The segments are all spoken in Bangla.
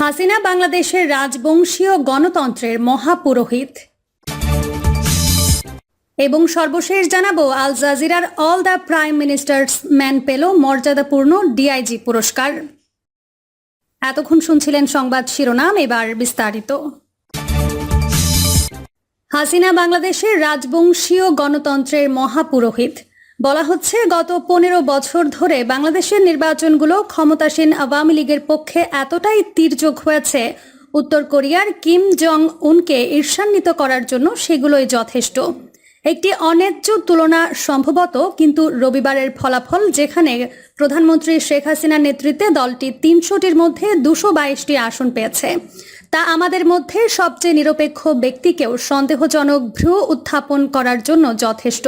হাসিনা বাংলাদেশের রাজবংশীয় গণতন্ত্রের মহাপুরোহিত। এবং সর্বশেষ জানাব, আল জাজিরার all the prime minister's man পেল মর্যাদাপূর্ণ ডিআইজি পুরস্কার। এতক্ষণ শুনছিলেন সংবাদ শিরোনাম, এবার বিস্তারিত। হাসিনা বাংলাদেশের রাজবংশীয় গণতন্ত্রের মহাপুরোহিত। বলা হচ্ছে, গত পনেরো বছর ধরে বাংলাদেশের নির্বাচনগুলো ক্ষমতাসীন আওয়ামী লীগের পক্ষে এতটাই তীর্যক হয়েছে। উত্তর কোরিয়ার কিম জং উনকে ঈর্ষান্বিত করার জন্য সেগুলোই যথেষ্ট। একটি অন্যায্য তুলনা সম্ভবত কিন্তু রবিবারের ফলাফল যেখানে প্রধানমন্ত্রী শেখ হাসিনার নেতৃত্বে দলটি তিনশোটির মধ্যে দুশো বাইশটি আসন পেয়েছে। তা আমাদের মধ্যে সবচেয়ে নিরপেক্ষ ব্যক্তিকেও সন্দেহজনক ভ্রু উত্থাপন করার জন্য যথেষ্ট।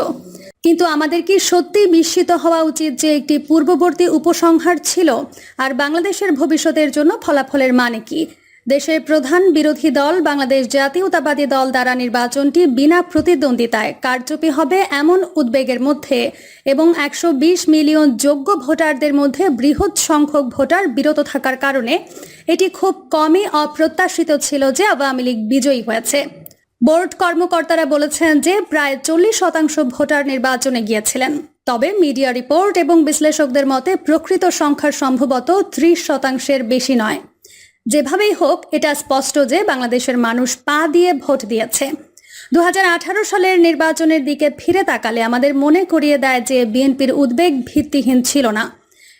কিন্তু আমাদের কি সত্যি বিস্মিত হওয়া উচিত যে একটি পূর্ববর্তী উপসংহার ছিল। আর বাংলাদেশের ভবিষ্যতের জন্য ফলাফলের মানে কি? দেশের প্রধান বিরোধী দল বাংলাদেশ জাতীয়তাবাদী দল দ্বারা নির্বাচনটি বিনা প্রতিদ্বন্দ্বিতায় কারচুপি হবে এমন উদ্বেগের মধ্যে এবং একশো বিশ মিলিয়ন যোগ্য ভোটারদের মধ্যে বৃহৎ সংখ্যক ভোটার বিরত থাকার কারণে এটি খুব কমই অপ্রত্যাশিত ছিল যে আওয়ামী লীগ বিজয়ী হয়েছে। বোর্ড কর্মকর্তারা বলেছেন যে প্রায় চল্লিশ শতাংশ ভোটার নির্বাচনে গিয়েছিলেন। তবে মিডিয়া রিপোর্ট এবং বিশ্লেষকদের মতে প্রকৃত সংখ্যার সম্ভবত ত্রিশ শতাংশের বেশি নয়। যেভাবেই হোক, এটা স্পষ্ট যে বাংলাদেশের মানুষ পা দিয়ে ভোট দিয়েছে। দু হাজার আঠারো সালের নির্বাচনের দিকে ফিরে তাকালে আমাদের মনে করিয়ে দেয় যে বিএনপির উদ্বেগ ভিত্তিহীন ছিল না।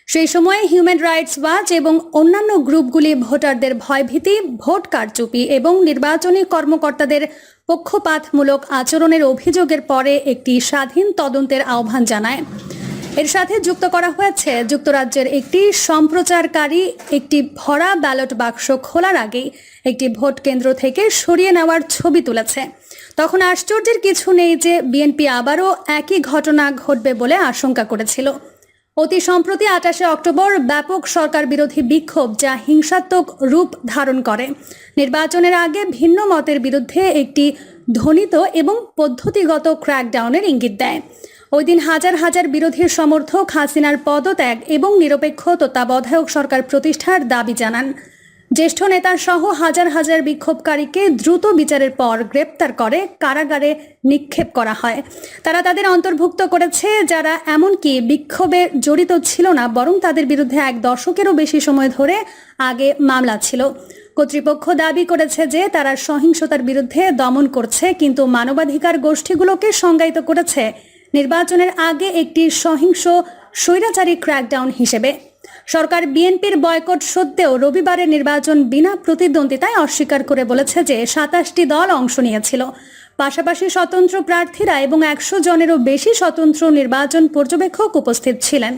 সেই সময়ে হিউম্যান রাইটস ওয়াচ এবং অন্যান্য গ্রুপগুলি ভোটারদের ভয়ভীতি, ভোট কারচুপি এবং নির্বাচনী কর্মকর্তাদের পক্ষপাতমূলক আচরণের অভিযোগের পরে একটি স্বাধীন তদন্তের আহ্বান জানায়। এর সাথে যুক্ত করা হয়েছে, যুক্তরাজ্যের একটি সম্প্রচারকারী একটি ভরা ব্যালট বাক্স খোলার আগেই একটি ভোট কেন্দ্র থেকে সরিয়ে নেওয়ার ছবি তুলেছে। তখন আশ্চর্যের কিছু নেই যে বিএনপি আবারও একই ঘটনা ঘটবে বলে আশঙ্কা করেছিল। অতি সম্প্রতি আটাশে অক্টোবর ব্যাপক সরকার বিরোধী বিক্ষোভ যা হিংসাত্মক রূপ ধারণ করে। নির্বাচনের আগে ভিন্ন মতের বিরুদ্ধে একটি ধ্বনিত এবং পদ্ধতিগত ক্র্যাকডাউনের ইঙ্গিত দেয়। ওই দিন হাজার হাজার বিরোধীর সমর্থক হাসিনার পদত্যাগ এবং নিরপেক্ষ তত্ত্বাবধায়ক সরকার প্রতিষ্ঠার দাবি জানান। জ্যেষ্ঠ নেতা সহ হাজার হাজার বিক্ষোভকারীকে দ্রুত বিচারের পর গ্রেপ্তার করে কারাগারে নিক্ষেপ করা হয়। তারা তাদের অন্তর্ভুক্ত করেছে, যারা এমনকি বিক্ষোভে জড়িত ছিল না, বরং তাদের বিরুদ্ধে এক দশকেরও বেশি সময় ধরে আগে মামলা ছিল। কর্তৃপক্ষ দাবি করেছে যে, তারা সহিংসতার বিরুদ্ধে দমন করছে, কিন্তু মানবাধিকার গোষ্ঠীগুলোকে সংজ্ঞায়িত করেছে, নির্বাচনের আগে একটি সহিংস স্বৈরাচারী ক্র্যাকডাউন হিসেবে। সরকার বিএনপির বয়কট সত্ত্বেও রবিবারের নির্বাচন বিনা প্রতিদ্বন্দ্বিতায় অস্বীকার করে বলেছে যে সাতাশটি দল অংশ নিয়েছিল। পাশাপাশি স্বতন্ত্র প্রার্থীরা এবং একশো জনেরও বেশি স্বতন্ত্র নির্বাচন পর্যবেক্ষক উপস্থিত ছিলেন।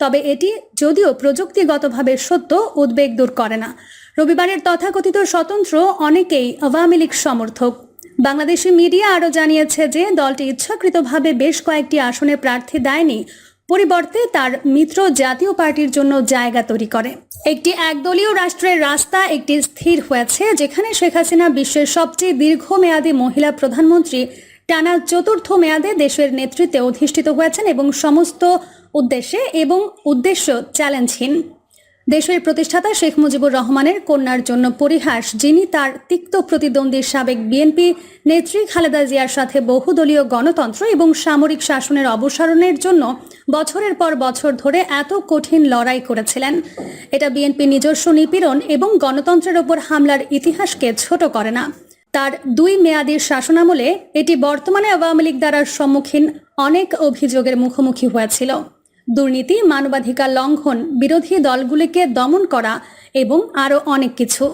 তবে এটি যদিও প্রযুক্তিগতভাবে সত্য, উদ্বেগ দূর করে না। রবিবারের তথাকথিত স্বতন্ত্র অনেকেই আওয়ামী লীগ সমর্থক। বাংলাদেশি মিডিয়া আরও জানিয়েছে যে দলটি ইচ্ছাকৃতভাবে বেশ কয়েকটি আসনে প্রার্থী দেয়নি। পরিবর্তে তার মিত্র জাতীয় পার্টির জন্য জায়গা তৈরি করে। একটি একদলীয় রাষ্ট্রের রাস্তা একটি স্থির হয়েছে, যেখানে শেখ হাসিনা বিশ্বের সবচেয়ে দীর্ঘমেয়াদী মহিলা প্রধানমন্ত্রী টানা চতুর্থ মেয়াদে দেশের নেতৃত্বে অধিষ্ঠিত হয়েছেন এবং সমস্ত উদ্দেশ্যে এবং উদ্দেশ্য চ্যালেঞ্জহীন দেশের প্রতিষ্ঠাতা শেখ মুজিবুর রহমানের কন্যার জন্য পরিহাস, যিনি তার তিক্ত প্রতিদ্বন্দ্বী সাবেক বিএনপি নেত্রী খালেদা জিয়ার সাথে বহুদলীয় গণতন্ত্র এবং সামরিক শাসনের অবসারণের জন্য বছরের পর বছর ধরে এত কঠিন লড়াই করেছিলেন। এটা বিএনপি নিজস্ব নিপীড়ন এবং গণতন্ত্রের ওপর হামলার ইতিহাসকে ছোট করে না। তার দুই মেয়াদীর শাসনামলে এটি বর্তমানে আওয়ামী লীগ দ্বারা সম্মুখীন অনেক অভিযোগের মুখোমুখি হয়েছিল। দুর্নীতি, মানবাধিকার লঙ্ঘন, বিরোধী দলগুলিকে দমন করা এবং আরও অনেক কিছু।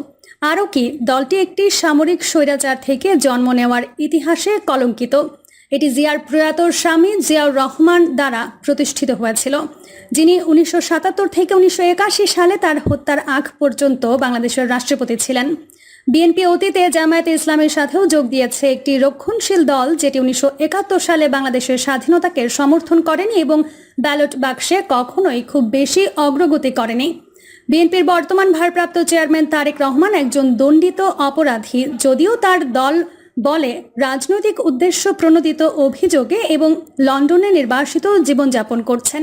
আরও কি, দলটি একটি সামরিক স্বৈরাচার থেকে জন্ম নেওয়ার ইতিহাসে কলঙ্কিত। এটি জিয়ার প্রয়াত স্বামী জিয়াউর রহমান দ্বারা প্রতিষ্ঠিত হয়েছিল, যিনি উনিশশো সাতাত্তর থেকে উনিশশো একাশি সালে তার হত্যার আগ পর্যন্ত বাংলাদেশের রাষ্ট্রপতি ছিলেন। বিএনপি অতীতে জামায়াতে ইসলামের সাথেও যোগ দিয়েছে একটি রক্ষণশীল দল, যেটি উনিশশো একাত্তর সালে বাংলাদেশের স্বাধীনতাকে সমর্থন করেনি এবং ব্যালট বাক্সে কখনোই খুব বেশি অগ্রগতি করেনি। বিএনপির বর্তমান ভারপ্রাপ্ত চেয়ারম্যান তারেক রহমান একজন দণ্ডিত অপরাধী, যদিও তার দল বলে রাজনৈতিক উদ্দেশ্য প্রণোদিত অভিযোগে এবং লন্ডনে নির্বাসিত জীবনযাপন করছেন।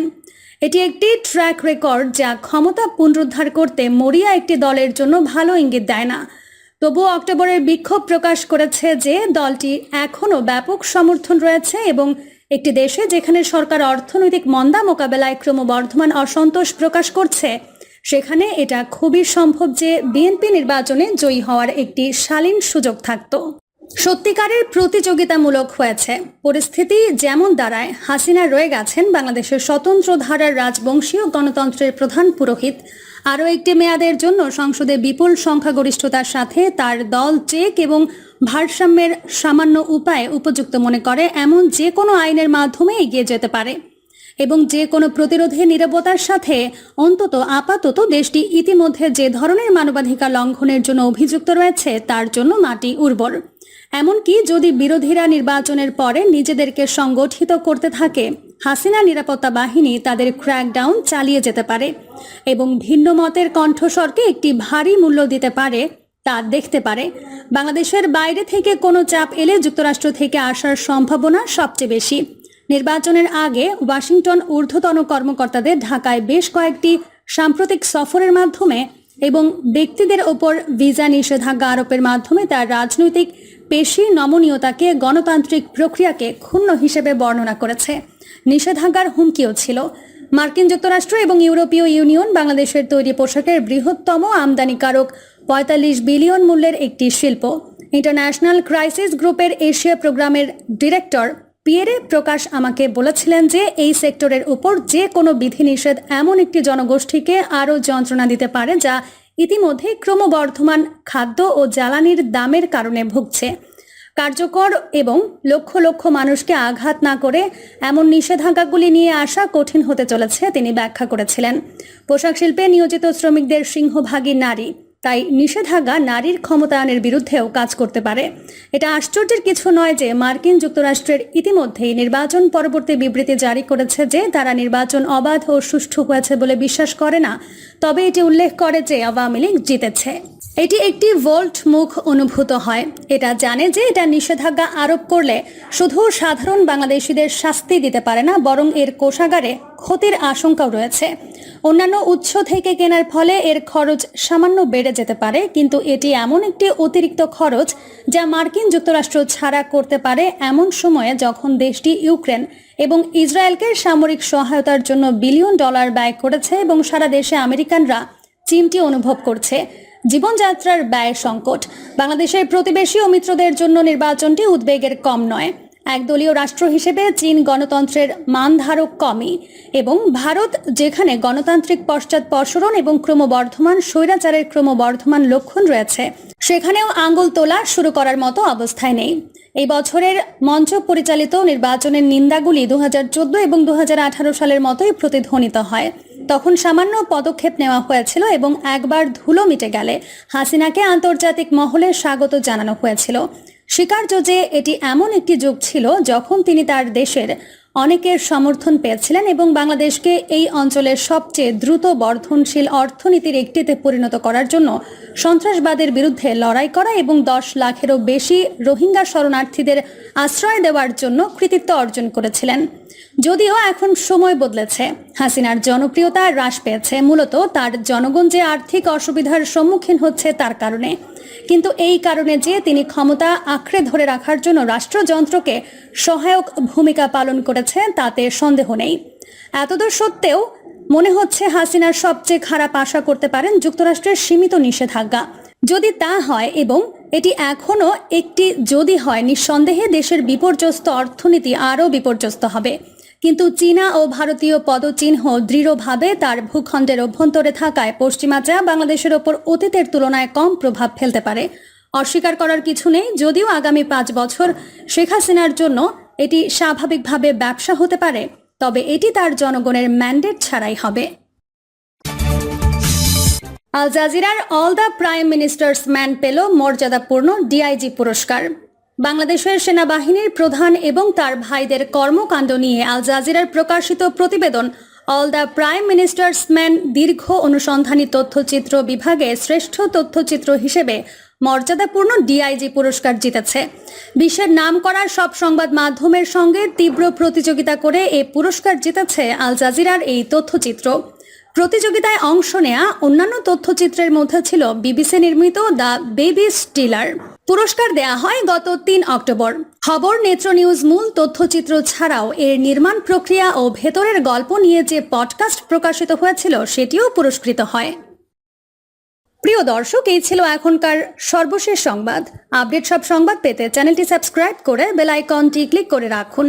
এটি একটি ট্র্যাক রেকর্ড যা ক্ষমতা পুনরুদ্ধার করতে মরিয়া একটি দলের জন্য ভালো ইঙ্গিত দেয় না। তবুও অক্টোবরের বিক্ষোভ প্রকাশ করেছে যে দলটি এখনও ব্যাপক সমর্থন রয়েছে এবং একটি দেশে যেখানে সরকার অর্থনৈতিক মন্দা মোকাবেলায় ক্রমবর্ধমান অসন্তোষ প্রকাশ করছে, সেখানে এটা খুবই সম্ভব যে বিএনপি নির্বাচনে জয়ী হওয়ার একটি শালীন সুযোগ থাকতো। সত্যিকারের প্রতিযোগিতামূলক হয়েছে। পরিস্থিতি যেমন দাঁড়ায়, হাসিনা রয়ে গেছেন বাংলাদেশের স্বতন্ত্র ধারার রাজবংশীয় গণতন্ত্রের প্রধান পুরোহিত আরও একটি মেয়াদের জন্য সংসদে বিপুল সংখ্যাগরিষ্ঠতার সাথে তার দল চেক এবং ভারসাম্যের সামান্য উপায়ে উপযুক্ত মনে করে, এমন যে কোনো আইনের মাধ্যমে এগিয়ে যেতে পারে। এবং যে কোনো প্রতিরোধে নিরবতার সাথে অন্তত আপাতত দেশটি ইতিমধ্যে যে ধরনের মানবাধিকার লঙ্ঘনের জন্য অভিযুক্ত রয়েছে, তার জন্য মাটি উর্বর। এমনকি যদি বিরোধীরা নির্বাচনের পরে নিজেদেরকে সংগঠিত করতে থাকে, হাসিনা নিরাপত্তা বাহিনী তাদের ক্র্যাকডাউন চালিয়ে যেতে পারে এবং ভিন্ন মতের কণ্ঠস্বরকে একটি ভারী মূল্য দিতে পারে, তা দেখতে পারে। বাংলাদেশের বাইরে থেকে কোনো চাপ এলে যুক্তরাষ্ট্র থেকে আসার সম্ভাবনা সবচেয়ে বেশি। নির্বাচনের আগে ওয়াশিংটন ঊর্ধ্বতন কর্মকর্তাদের ঢাকায় বেশ কয়েকটি সাম্প্রতিক সফরের মাধ্যমে এবং ব্যক্তিদের ওপর ভিসা নিষেধাজ্ঞা আরোপের মাধ্যমে তার রাজনৈতিক পেশি নমনীয়তাকে গণতান্ত্রিক প্রক্রিয়াকে ক্ষুণ্ণ হিসেবে বর্ণনা করেছে। নিষেধাজ্ঞার হুমকিও ছিল। মার্কিন যুক্তরাষ্ট্র এবং ইউরোপীয় ইউনিয়ন বাংলাদেশের তৈরি পোশাকের বৃহত্তম আমদানিকারক পঁয়তাল্লিশ বিলিয়ন মূল্যের একটি শিল্প। ইন্টারন্যাশনাল ক্রাইসিস গ্রুপের এশিয়া প্রোগ্রামের ডিরেক্টর পিয়েরে প্রকাশ আমাকে বলেছিলেন যে এই সেক্টরের উপর যে কোনো বিধিনিষেধ এমন একটি জনগোষ্ঠীকে আরও যন্ত্রণা দিতে পারে যা ইতিমধ্যে ক্রমবর্ধমান খাদ্য ও জ্বালানির দামের কারণে ভুগছে। কার্যকর এবং লক্ষ লক্ষ মানুষকে আঘাত না করে এমন নিষেধাজ্ঞাগুলি নিয়ে আসা কঠিন হতে চলেছে, তিনি ব্যাখ্যা করেছিলেন। পোশাক শিল্পে নিয়োজিত শ্রমিকদের সিংহভাগী নারী। তাই নিষেধাজ্ঞা নারীর ক্ষমতায়নের বিরুদ্ধেও কাজ করতে পারে। এটা আশ্চর্যের কিছু নয় যে মার্কিন যুক্তরাষ্ট্রের ইতিমধ্যেই নির্বাচন পরবর্তী বিবৃতি জারি করেছে যে তারা নির্বাচন অবাধ ও সুষ্ঠু হয়েছে বলে বিশ্বাস করে না। তবে এটি উল্লেখ করে যে আওয়ামী লীগ জিতেছে। এটি একটি ভোল্ট মুখ অনুভূত হয়। এটা জানে যে এটা নিষেধাজ্ঞা আরোপ করলে শুধু সাধারণ বাংলাদেশিদের শাস্তি দিতে পারে না, বরং এর কোষাগারে ক্ষতির আশঙ্কাও রয়েছে। অন্যান্য উৎস থেকে কেনার ফলে এর খরচ সামান্য বেড়ে যেতে পারে, কিন্তু এটি এমন একটি অতিরিক্ত খরচ যা মার্কিন যুক্তরাষ্ট্র ছাড়া করতে পারে এমন সময়ে যখন দেশটি ইউক্রেন এবং ইসরায়েলকে সামরিক সহায়তার জন্য বিলিয়ন ডলার ব্যয় করেছে এবং সারা দেশে আমেরিকানরা চিমটি অনুভব করছে। জীবনযাত্রার ব্যয় সংকট। বাংলাদেশের প্রতিবেশী ও মিত্রদের জন্য নির্বাচনটি উদ্বেগের কম নয়। একদলীয় রাষ্ট্র হিসেবে চীন গণতন্ত্রের মানধারক কমই এবং ভারত, যেখানে গণতান্ত্রিক পশ্চাৎপসরণ এবং ক্রমবর্ধমান স্বৈরাচারের ক্রমবর্ধমান লক্ষণ রয়েছে, সেখানেও আঙ্গুল তোলা শুরু করার মতো অবস্থায় নেই। এই বছরের মঞ্চ পরিচালিত নির্বাচনের নিন্দাগুলি দু হাজার চোদ্দ এবং দু হাজার আঠারো সালের মতোই প্রতিধ্বনিত হয়। তখন সামান্য পদক্ষেপ নেওয়া হয়েছিল এবং একবার ধুলো মিটে গেলে হাসিনাকে আন্তর্জাতিক মহলে স্বাগত জানানো হয়েছিল। স্বীকার্য যে এটি এমন একটি যুগ ছিল যখন তিনি তার দেশের অনেকের সমর্থন পেয়েছিলেন এবং বাংলাদেশকে এই অঞ্চলের সবচেয়ে দ্রুত বর্ধনশীল অর্থনীতির একটিতে পরিণত করার জন্য সন্ত্রাসবাদের বিরুদ্ধে লড়াই করা এবং দশ লাখেরও বেশি রোহিঙ্গা শরণার্থীদের আশ্রয় দেওয়ার জন্য কৃতিত্ব অর্জন করেছিলেন। যদিও এখন সময় বদলেছে। হাসিনার জনপ্রিয়তা হ্রাস পেয়েছে। মূলত তার জনগণ যে আর্থিক অসুবিধার সম্মুখীন হচ্ছে তার কারণে। কিন্তু এই কারণে যে তিনি ক্ষমতা আঁকড়ে ধরে রাখার জন্য রাষ্ট্রযন্ত্রকে সহায়ক ভূমিকা পালন করেছে, তাতে সন্দেহ নেই। এতদূর সত্ত্বেও মনে হচ্ছে হাসিনার সবচেয়ে খারাপ আশা করতে পারেন যুক্তরাষ্ট্রের সীমিত নিষেধাজ্ঞা। যদি তা হয় এবং এটি এখনও একটি, যদি হয়, নিঃসন্দেহে দেশের বিপর্যস্ত অর্থনীতি আরও বিপর্যস্ত হবে। কিন্তু চীনা ও ভারতীয় পদচিহ্ন দৃঢ়ভাবে তার ভূখণ্ডের অভ্যন্তরে থাকায় পশ্চিমা চা বাংলাদেশের ওপর অতীতের তুলনায় কম প্রভাব ফেলতে পারে। অস্বীকার করার কিছু নেই, যদিও আগামী পাঁচ বছর শেখ হাসিনার জন্য এটি স্বাভাবিকভাবে ব্যবসা হতে পারে, তবে এটি তার জনগণের ম্যান্ডেট ছাড়াই হবে। আল জাজিরার all the prime minister's man পেল মর্যাদাপূর্ণ ডিআইজি পুরস্কার। বাংলাদেশের সেনাবাহিনীর প্রধান এবং তার ভাইদের কর্মকাণ্ড নিয়ে আল জাজিরার প্রকাশিত প্রতিবেদন all the prime minister's man দীর্ঘ অনুসন্ধানী তথ্যচিত্র বিভাগে শ্রেষ্ঠ তথ্যচিত্র হিসেবে মর্যাদাপূর্ণ ডিআইজি পুরস্কার জিতেছে। বিশ্বের নামকরা সব সংবাদ মাধ্যমের সঙ্গে তীব্র প্রতিযোগিতা করে এ পুরস্কার জিতেছে আল জাজিরার এই তথ্যচিত্র। প্রতিযোগিতায় অংশ নেয়া অন্যান্য তথ্যচিত্রের মধ্যে ছিল বিবিসি নির্মিত দ্য বেবি স্টিলার। পুরস্কার দেয়া হয় গত তিন অক্টোবর। খবর নেত্র নিউজ মূল তথ্যচিত্র ছাড়াও এর নির্মাণ প্রক্রিয়া ও ভেতরের গল্প নিয়ে যে পডকাস্ট প্রকাশিত হয়েছিল, সেটিও পুরস্কৃত হয়। প্রিয় দর্শক, এই ছিল এখনকার সর্বশেষ সংবাদ। আপডেট সব সংবাদ পেতে চ্যানেলটি সাবস্ক্রাইব করে বেল আইকনটি ক্লিক করে রাখুন।